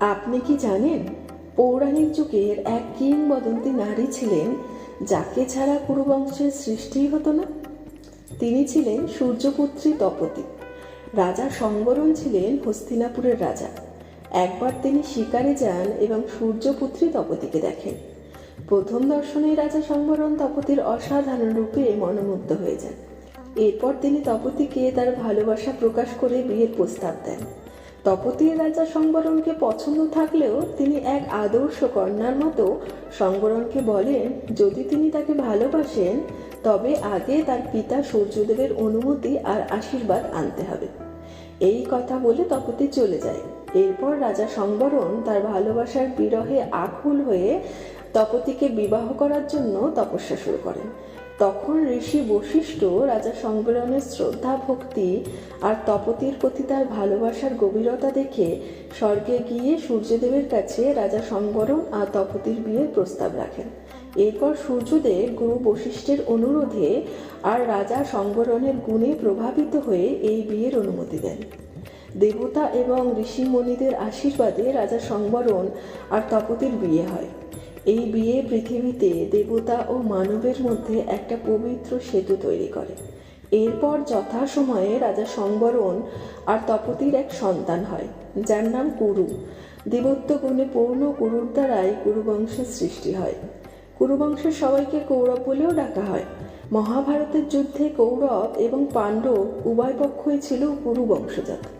আপনি কি জানেন, পৌরাণিক যুগের এক কিংবদন্তি নারী ছিলেন যাকে ছাড়া কুরুবংশের সৃষ্টিই হতো না। তিনি ছিলেন সূর্যপুত্রী তপতী রাজা সংবরণ ছিলেন হস্তিনাপুরের রাজা। একবার তিনি শিকারে যান এবং সূর্যপুত্রী তপতিকে দেখেন। প্রথম দর্শনে রাজা সংবরণ তপতির অসাধারণ রূপে মনোমুগ্ধ হয়ে যান। এরপর তিনি তপতিকে তার ভালোবাসা প্রকাশ করে বিয়ের প্রস্তাব দেন। তপতির রাজা সংবরণকে পছন্দ থাকলেও তিনি এক আদর্শ কন্যার মতো সংবরণকে বলেন, যদি তিনি তাকে ভালোবাসেন, তবে আগে তার পিতা সূর্যদেবের অনুমতি আর আশীর্বাদ আনতে হবে এই কথা বলে তপতি চলে যায়। এরপর রাজা সংবরণ তার ভালোবাসার বিরহে আকুল হয়ে তপতিকে বিবাহ করার জন্য তপস্যা শুরু করেন। তখন ঋষি বশিষ্ঠ রাজা সংবরণের শ্রদ্ধা, ভক্তি আর তপতির প্রতি তার ভালোবাসার গভীরতা দেখে স্বর্গে গিয়ে সূর্যদেবের কাছে রাজা সংবরণ আর তপতির বিয়ের প্রস্তাব রাখেন। এরপর সূর্যদেব গুরু বশিষ্ঠের অনুরোধে আর রাজা সংবরণের গুণে প্রভাবিত হয়ে এই বিয়ের অনুমতি দেন। দেবতা এবং ঋষিমণিদের আশীর্বাদে রাজা সংবরণ আর তপতির বিয়ে হয়। এই বিয়ে পৃথিবীতে দেবতা ও মানবের মধ্যে একটা পবিত্র সেতু তৈরি করে। এরপর যথাসময়ে রাজা সংবরণ আর তপতির এক সন্তান হয়, যার নাম কুরু। দেবত্ব গুণে পূর্ণ কুরুর দ্বারাই কুরুবংশের সৃষ্টি হয়। কুরুবংশের সবাইকে কৌরব বলেও ডাকা হয়। মহাভারতের যুদ্ধে কৌরব এবং পাণ্ডব উভয় পক্ষই ছিল কুরু বংশজাত